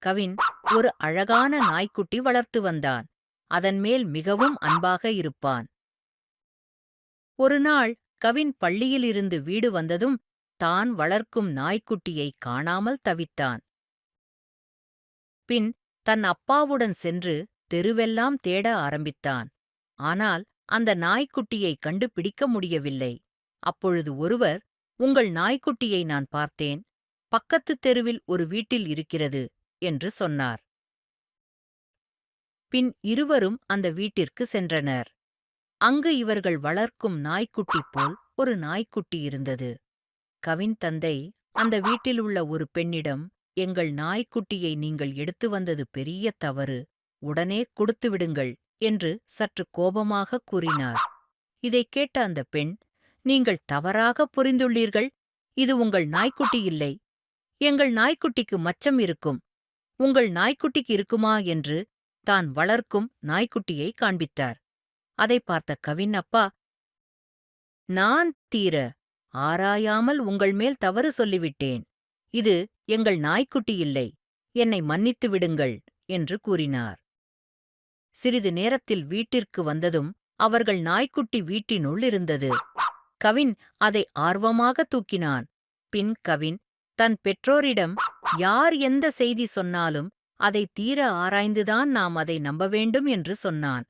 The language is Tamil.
கவின் ஒரு அழகான நாய்க்குட்டி வளர்த்து வந்தான். அதன் மேல் மிகவும் அன்பாக இருப்பான். ஒரு நாள் கவின் பள்ளியிலிருந்து வீடு வந்ததும் தான் வளர்க்கும் நாய்க்குட்டியை காணாமல் தவித்தான். பின் தன் அப்பாவுடன் சென்று தெருவெல்லாம் தேட ஆரம்பித்தான். ஆனால் அந்த நாய்க்குட்டியை கண்டுபிடிக்க முடியவில்லை. அப்பொழுது ஒருவர் உங்கள் நாய்க்குட்டியை நான் பார்த்தேன். பக்கத்துத் தெருவில் ஒரு வீட்டில் இருக்கிறது. என்று சொன்னார். பின் இருவரும் அந்த வீட்டிற்கு சென்றனர். அங்கு இவர்கள் வளர்க்கும் நாய்க்குட்டி போல் ஒரு நாய்க்குட்டி இருந்தது. கவின் தந்தை அந்த வீட்டில் உள்ள ஒரு பெண்ணிடம் எங்கள் நாய்க்குட்டியை நீங்கள் எடுத்து வந்தது பெரிய தவறு உடனே கொடுத்து விடுங்கள் என்று சற்று கோபமாக கூறினார். இதைக் கேட்ட அந்த பெண் நீங்கள் தவறாக புரிந்துள்ளீர்கள் இது உங்கள் நாய்க்குட்டி இல்லை. எங்கள் நாய்க்குட்டிக்கு மச்சம் இருக்கும் உங்கள் நாய்க்குட்டிக்கு இருக்குமா என்று தான் வளர்க்கும் நாய்க்குட்டியை காண்பித்தார். அதை பார்த்த கவின் அப்பா நான் தீர ஆராயாமல் உங்கள் மேல் தவறு சொல்லிவிட்டேன். இது எங்கள் நாய்க்குட்டி இல்லை. என்னை மன்னித்து விடுங்கள் என்று கூறினார். சிறிது நேரத்தில் வீட்டிற்கு வந்ததும் அவர்கள் நாய்க்குட்டி வீட்டினுள் இருந்தது. கவின் அதை ஆர்வமாக தூக்கினான். பின் கவின் தன் பெற்றோரிடம் யார் எந்த செய்தி சொன்னாலும் அதை தீர ஆராய்ந்துதான் நாம் அதை நம்ப வேண்டும் என்று சொன்னான்.